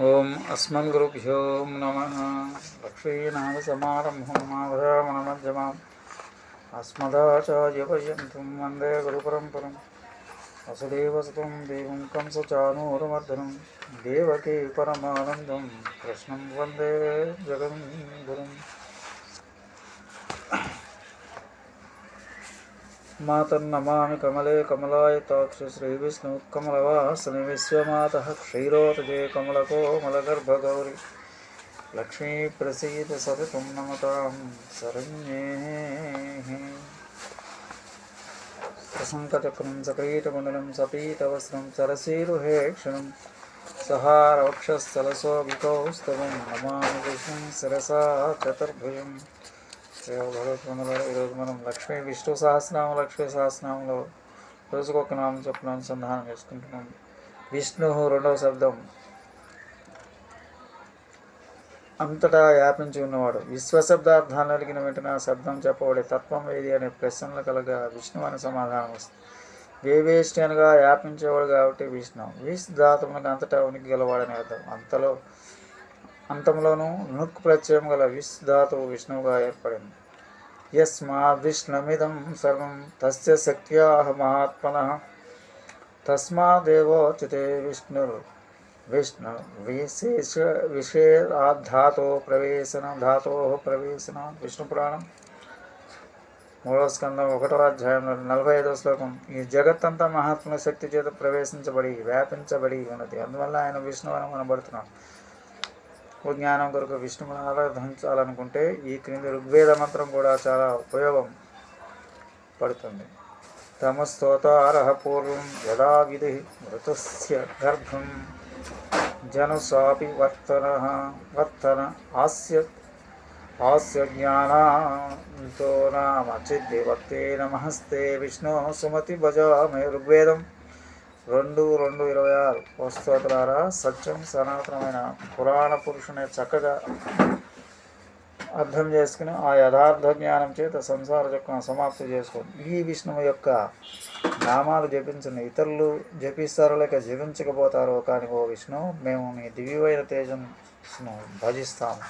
ఓం అస్మద్గురుభ్యో నమ. లక్ష్మీనాథసమారంభం మాధవమనమధ్యమాం. అస్మదాచార్యపర్యంతం వందే గురుపరంపరం. వసుదేవసుతం దేవం కంసచానూరమర్ధనం దేవకీ పరమానందం. కృష్ణం వందే జగన్ గురుం కమలే కమలాయతాక్ష శ్రీవిష్ణుకమలవాసని విశ్వమాత క్షీరోతజే కమలకోమలగర్భగౌరి. లక్ష్మీ ప్రసీద సతతం నమతాం శరణ్యే. ప్రశంకచక్రం సకీటమండలం సపీతవస్త్రం సరసీరుహేక్షణం సహారవక్షస్థలశోభికౌస్తవం నమామి విష్ణుం శిరసా చతుర్భుజం ఈరోజు మనం లక్ష్మీ విష్ణు సహస్రనామం లక్ష్మీ సహస్రనామంలో రోజుకొక నామం చొప్పున అనుసంధానం చేసుకుంటున్నాం. విష్ణు రెండవ శబ్దం. అంతటా వ్యాపించి ఉన్నవాడు. విశ్వశబ్దార్థాన్ని అడిగిన వెంటనే ఆ శబ్దం చెప్పబడే తత్వం ఏది అనే ప్రశ్నలు కలగా విష్ణు అని సమాధానం వస్తుంది. వేవేష్టి అనగా వ్యాపించేవాడు కాబట్టి విష్ణు. విష్ ధాతువునికి అంతటా ఉనికి గలవాడని అర్థం. అంతలో అంతంలోనూ నుక్ ప్రత్యయం గల విష్ ధాతువు విష్ణువుగా ఏర్పడింది. యస్మా విష్ణమిదం సర్వం తస్య శక్త్యా మహాత్మన తస్మాదేవోచితే విష్ణు విష్ణు విశేష విషేరాధాతో ప్రవేశన ధాతో ప్రవేశన విష్ణు పురాణం మూడవ స్కందం ఒకటో అధ్యాయంలో నలభై ఐదవ శ్లోకం ఈ జగత్తంతా మహాత్ముల శక్తి చేత ప్రవేశించబడి వ్యాపించబడి ఉన్నది. అందువల్ల ఆయన విష్ణువనం అని ఓ జ్ఞానం కొరకు విష్ణువుని ఆరాధించాలనుకుంటే ఈ క్రింది ఋగ్వేద మంత్రం కూడా చాలా ఉపయోగం పడుతుంది. తమస్తోతారహ పూర్వం యదా విధి మృతస్య గర్భం జనుసాపి వర్తన వర్తన ఆస్య ఆస్య జ్ఞానంతో నామ చిద్దివక్తే నమస్తే విష్ణు సుమతి భజామే ఋగ్వేదం. రెండు రెండు ఇరవై ఆరు. స్తోత్రారా సత్యం సనాతనమైన పురాణ పురుషుని చక్కగా అర్థం చేసుకుని ఆ యథార్థ జ్ఞానం చేత సంసార చక్రం సమాప్తి చేసుకోండి. ఈ విష్ణువు యొక్క నామాలు జపించండి ఇతరులు జపిస్తారో లేక జపించకపోతారో కానీ ఓ విష్ణు మేము నీ దివ్యమైన తేజస్సును భజిస్తాము.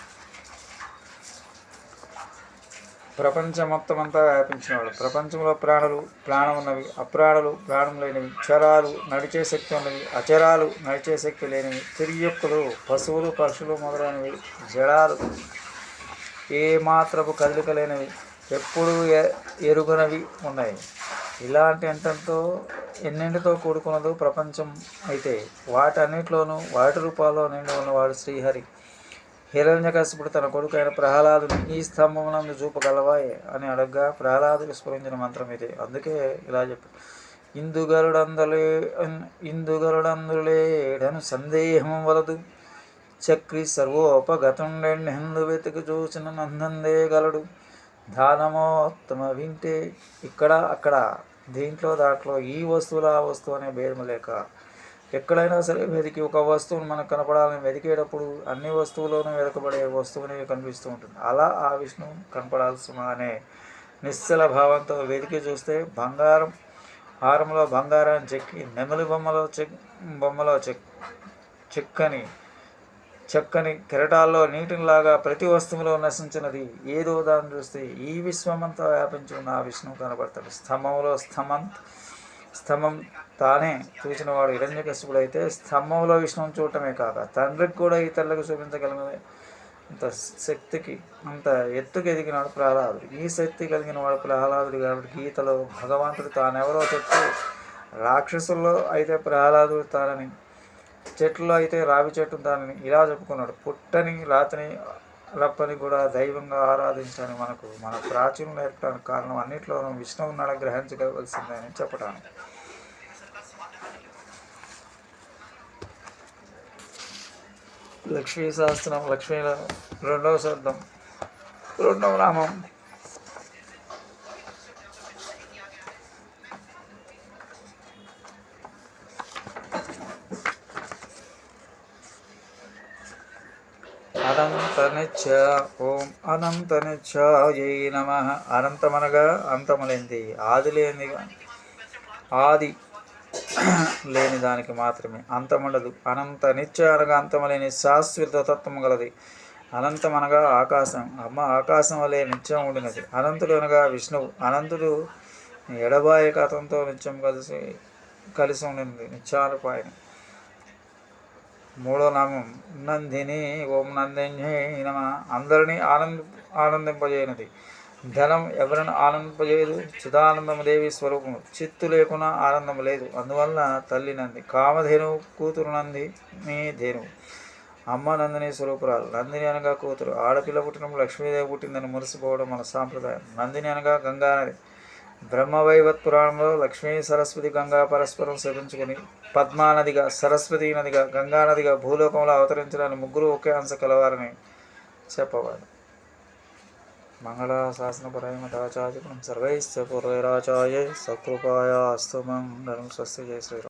ప్రపంచం మొత్తం అంతా వ్యాపించినవాడు ప్రపంచంలో ప్రాణులు ప్రాణం ఉన్నవి అప్రాణులు ప్రాణం లేనివి చరాలు నడిచే శక్తి ఉన్నవి అచరాలు నడిచే శక్తి లేనివి తిరియొక్కులు పశువులు పక్షులు మొదలైనవి జడాలు ఏ మాత్రపు కదలిక లేనివి ఎప్పుడు ఎరుగనవి ఉన్నాయి. ఇలాంటి ఎంతెంతో ఎన్నెంటితో కూడుకున్నదో ప్రపంచం అయితే వాటన్నిటిలోనూ వాటి రూపాల్లో నిండి ఉన్నవాడు శ్రీహరి. హిరణ్యకశిపుడు తన కొడుకైన ప్రహ్లాదుని ఈ స్తంభమునందు చూపగలవాయే అని అడగ్గా ప్రహ్లాదుడు స్మరించిన మంత్రం ఇది. అందుకే ఇలా చెప్పాడు ఇందుగరుడందలే ఇందుగరుడందులేడను సందేహం వలదు. చక్రి సర్వోపగతుండెండు వెతికి చూసిన నందందే గలడు. దానమోత్తమ వింటే ఇక్కడ అక్కడ దీంట్లో దాంట్లో ఈ వస్తువులు ఆ వస్తువు అనే భేదం లేక ఎక్కడైనా సరే వెతికి ఒక వస్తువును మనకు కనపడాలని వెతికేటప్పుడు అన్ని వస్తువులోనూ వెతకబడే వస్తువునే కనిపిస్తూ ఉంటుంది. అలా ఆ విష్ణువు కనపడాల్సిన అనే నిశ్చల భావంతో వెతికి చూస్తే బంగారం హారంలో బంగారాన్ని చెక్కి నెమలి బొమ్మలో చెక్ బొమ్మలో చెక్ చెక్కని చక్కని కెరటాల్లో నీటిలాగా ప్రతి వస్తువులో నశించినది ఏదో దాన్ని చూస్తే ఈ విశ్వమంతా వ్యాపించి ఉన్న ఆ విష్ణువు కనబడతాడు స్తంభంలో స్తంభం స్తంభం తానే చూసిన వాడు హిరణ్యకశిపుడు అయితే స్తంభంలో విష్ణువుని చూడటమే కాక తండ్రికి కూడా ఇతరులకు చూపించగలిగిన అంత శక్తికి అంత ఎత్తుకు ఎదిగినాడు ప్రహ్లాదుడు. ఈ శక్తి కలిగిన వాడు ప్రహ్లాదుడు కాబట్టి గీతలో భగవంతుడు తానెవరో చెప్తూ రాక్షసుల్లో అయితే ప్రహ్లాదుడు తానని చెట్లు అయితే రావి చెట్టు తానని ఇలా చెప్పుకున్నాడు. పుట్టని రాతని రప్పని కూడా దైవంగా ఆరాధించని. మనకు మన ప్రాచీనం నేర్పడానికి కారణం అన్నింటిలోనూ విష్ణువు ఉన్నాడు గ్రహించగలవలసిందని చెప్పడానికి లక్ష్మీ సహస్రం లక్ష్మీల రెండవ శబ్దం రెండవ నామం. అనంతనిచ్చ ఓం అనంతనిచ్చాయై నమ. అనంతమనగా అంతములైంది. ఆది లేనిది ఆది లేని దానికి మాత్రమే. అంతముండదు. అనంత నిత్య అనగా అంతమలేని శాశ్వత తత్వం గలది. అనంతం అనగా ఆకాశం. అమ్మ ఆకాశం వలె నిత్యం ఉండినది. అనంతుడు అనగా విష్ణువు. అనంతుడు ఎడబాయక అతనితో నిత్యం కలిసి కలిసి ఉండినది. నిత్యానుపాయన మూడో నామం. నందిని ఓం నందిని నమ. అందరినీ ఆనంద ఆనందింపజేయనది. ధనం ఎవరిని ఆనందింపలేదు చిదానందము దేవి స్వరూపము. చిత్తు లేకుండా ఆనందం లేదు. అందువల్ల తల్లి నంది కామధేను కూతురు నంది మీ ధేను. అమ్మ నందిని స్వరూపురాలు. నందిని అనగా కూతురు. ఆడపిల్ల పుట్టినప్పుడు లక్ష్మీదేవి పుట్టిందని మురిసిపోవడం మన సాంప్రదాయం. నందిని అనగా గంగా నది బ్రహ్మవైవత్ పురాణంలో లక్ష్మీ సరస్వతి గంగా పరస్పరం సేవించుకొని పద్మానదిగా సరస్వతి నదిగా గంగా నదిగా భూలోకంలో అవతరించడానికి ముగ్గురు ఒకే అంశ కలవారని చెప్పవాలి मङ्गलाशासनपरायमताचार्यपुरं सर्वैश्च पूर्वैराचार्य सकृपायास्तु मङ्गलं स्वस्य जय श्री